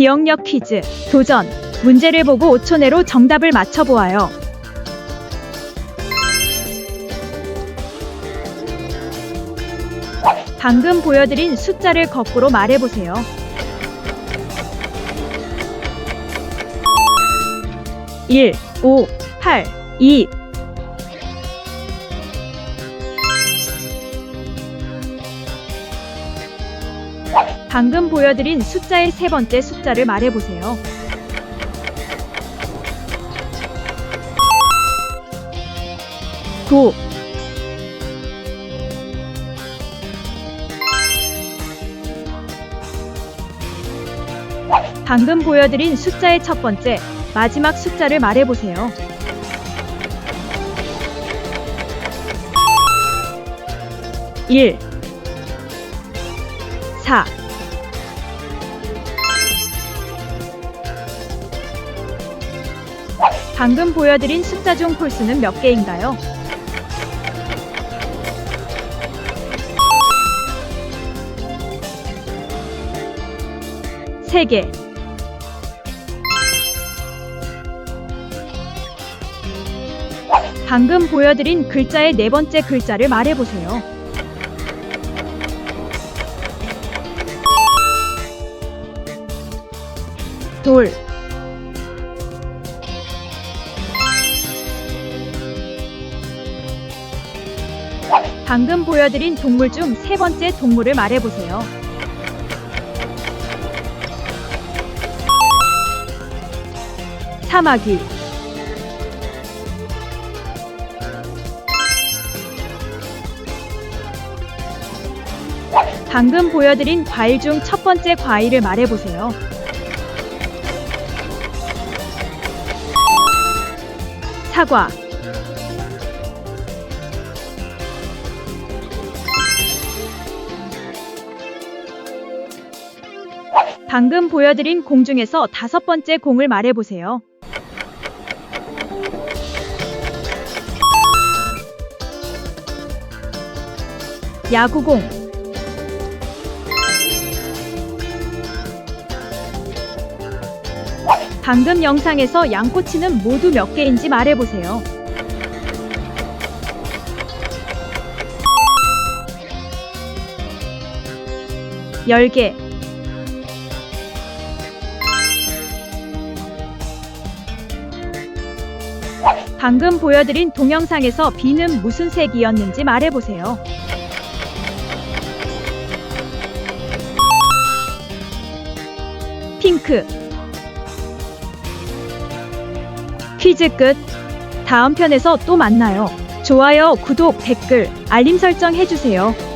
기억력 퀴즈 도전 문제를 보고 5초 내로 정답을 맞춰보아요. 방금 보여드린 숫자를 거꾸로 말해보세요. 일, 오, 팔, 이. 방금 보여드린 숫자의 세 번째 숫자를 말해보세요. 구 방금 보여드린 숫자의 첫 번째, 마지막 숫자를 말해보세요. 일, 사, 방금 보여드린 숫자 중 홀수는 몇 개인가요? 세 개. 방금 보여드린 글자의 네 번째 글자를 말해보세요. 돌. 방금 보여드린 동물 중 세 번째 동물을 말해보세요. 사마귀. 방금 보여드린 과일 중 첫 번째 과일을 말해보세요. 사과. 방금 보여드린 공 중에서 다섯 번째 공을 말해보세요. 야구공. 방금 영상에서 양꼬치는 모두 몇 개인지 말해보세요. 열 개. 방금 보여드린 동영상에서 비는 무슨 색이었는지 말해보세요. 핑크. 퀴즈 끝. 다음 편에서 또 만나요. 좋아요, 구독, 댓글, 알림 설정 해주세요.